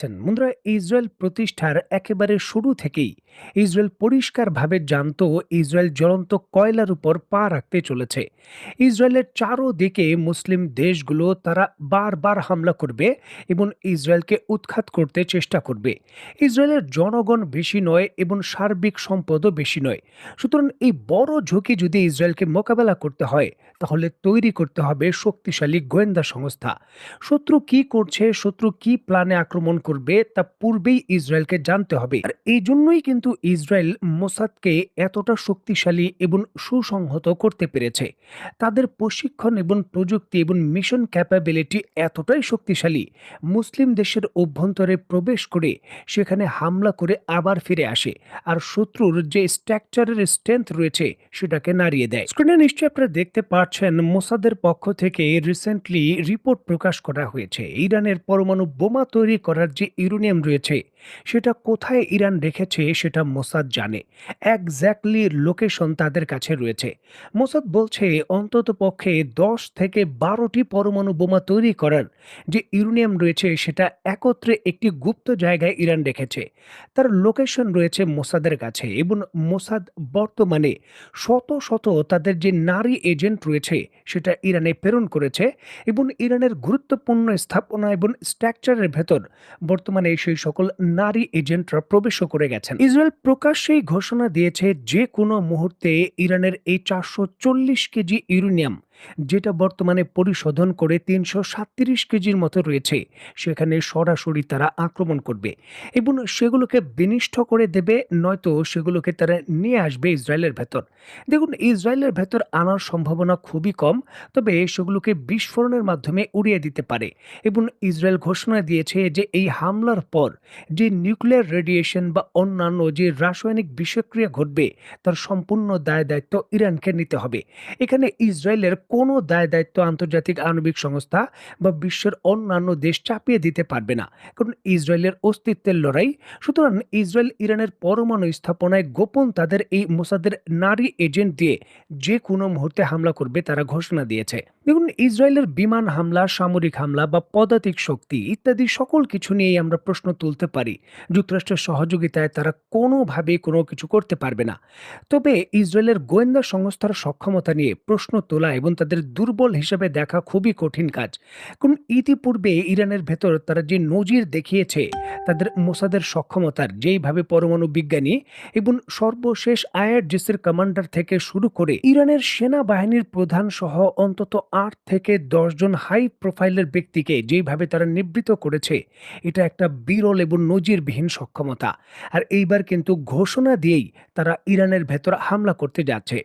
আছেন। বন্ধুরা, ইসরায়েল প্রতিষ্ঠার একেবারে শুরু থেকেই ইসরায়েল পরিষ্কারভাবে জানত ইসরায়েল জ্বলন্ত কয়লার উপর পা রাখতে চলেছে। ইসরায়েলের চারোদিকে মুসলিম দেশগুলো তারা বারবার হামলা করবে এবং ইসরায়েলকে উৎখাত করতে চেষ্টা করবে। ইসরায়েলের জনগণ বেশি নয় এবং সার্বিক সম্পদও বেশি নয়। সুতরাং এই বড় ঝুঁকি যদি ইসরায়েলকে মোকাবেলা করতে হয়, তাহলে তৈরি করতে হবে শক্তিশালী গোয়েন্দা সংস্থা। শত্রু কি করছে, শত্রু কি প্ল্যানে আক্রমণ করবে তা পূর্বেই ইসরায়েলকে জানতে হবে। আর এই জন্যই কিন্তু ইসরায়েল মোসাদকে এতটা শক্তিশালী এবং সুসংহত করতে পেরেছে। তাদের প্রশিক্ষণ এবং প্রযুক্তি এবং মিশন ক্যাপাবিলিটি এতটাই শক্তিশালী, মুসলিম দেশের অভ্যন্তরে প্রবেশ করে সেখানে হামলা করে আবার ফিরে আসে। আর শত্রুর যে স্ট্রাকচারের স্ট্রেংথ রয়েছে সেটাকে নাড়িয়ে দেয়। স্ক্রিনে নিশ্চয়ই আপনারা দেখতে পাচ্ছেন, মোসাদের পক্ষ থেকে রিসেন্টলি রিপোর্ট প্রকাশ করা হয়েছে। ইরানের পরমাণু বোমা তৈরি করার যে ইউরেনিয়াম রয়েছে, সেটা কোথায় ইরান রেখেছে সেটা মোসাদ জানে। একজ্যাক্টলি লোকেশন তাদের কাছে রয়েছে। মোসাদ বলছে, অন্তত পক্ষে দশ থেকে বারোটি পরমাণু বোমা তৈরি করার যে ইউরেনিয়াম রয়েছে, সেটা একত্রে একটি গুপ্ত জায়গায় ইরান রেখেছে। তার লোকেশন রয়েছে মোসাদের কাছে এবং মোসাদ বর্তমানে শত শত তাদের যে নারী এজেন্ট রয়েছে, সেটা ইরানে প্রেরণ করেছে এবং ইরানের গুরুত্বপূর্ণ স্থাপনা এবং স্ট্রাকচারের ভেতর বর্তমানে সেই সকল নারী এজেন্টরা প্রবেশও করে গেছেন। ইসরায়েল প্রকাশ্যেই ঘোষণা দিয়েছে, যে কোনো মুহূর্তে ইরানের এই চারশো চল্লিশ কেজি ইউরেনিয়াম যেটা বর্তমানে পরিশোধন করে তিনশো সাতত্রিশ কেজির মতো রয়েছে। সেখানে সরাসরি তারা আক্রমণ করবে এবং সেগুলোকে বিনিষ্ট করে দেবে, নয়তো সেগুলোকে তারা নিয়ে আসবে ইসরায়েলের ভেতর। দেখুন, ইসরায়েলের ভেতর আনার সম্ভাবনা খুবই কম, তবে সেগুলোকে বিস্ফোরণের মাধ্যমে উড়িয়ে দিতে পারে এবং ইসরায়েল ঘোষণা দিয়েছে যে এই হামলার পর যে নিউক্লিয়ার রেডিয়েশন বা অন্যান্য যে রাসায়নিক বিষক্রিয়া ঘটবে, তার সম্পূর্ণ দায় দায়িত্ব ইরানকে নিতে হবে। এখানে ইসরায়েলের কোনো দায় দায়িত্ব আন্তর্জাতিক আণবিক সংস্থা বা বিশ্বের অন্যান্য দেশ চাপিয়ে দিতে পারবে না। কারণ ইসরায়েলের অস্তিত্বের লড়াই, সুতরাং ইসরায়েল ইরানের পরমাণু স্থাপনায় গোপন তাদের এই মোসাদের নারী এজেন্ট দিয়ে যে কোনো মুহূর্তে হামলা করবে তারা ঘোষণা দিয়েছে। দেখুন, ইসরায়েলের বিমান হামলা, সামরিক হামলা বা পদাতিক শক্তি ইত্যাদি সকল কিছু নিয়েই আমরা প্রশ্ন তুলতে পারি। যুক্তরাষ্ট্রের সহযোগিতায় তারা কোনোভাবে কোনো কিছু করতে পারবে না। তবে ইসরায়েলের গোয়েন্দা সংস্থার সক্ষমতা নিয়ে প্রশ্ন তোলা এবং তাদের দুর্বল হিসেবে দেখা খুবই কঠিন কাজ। কারণ ইতিপূর্বে ইরানের ভেতর তারা যে নজির দেখিয়েছে তাদের মোসাদের সক্ষমতার যেইভাবে পরমাণু বিজ্ঞানী এবং সর্বশেষ আইআরজিসির কমান্ডার থেকে শুরু করে ইরানের সেনাবাহিনীর প্রধান সহ অন্তত আট থেকে জন হাই প্রোফাইলের ব্যক্তিকে যেইভাবে তারা নিবৃত করেছে, এটা একটা বিরল এবং নজিরবিহীন সক্ষমতা। আর এইবার কিন্তু ঘোষণা দিয়েই তারা ইরানের ভেতর হামলা করতে যাচ্ছে।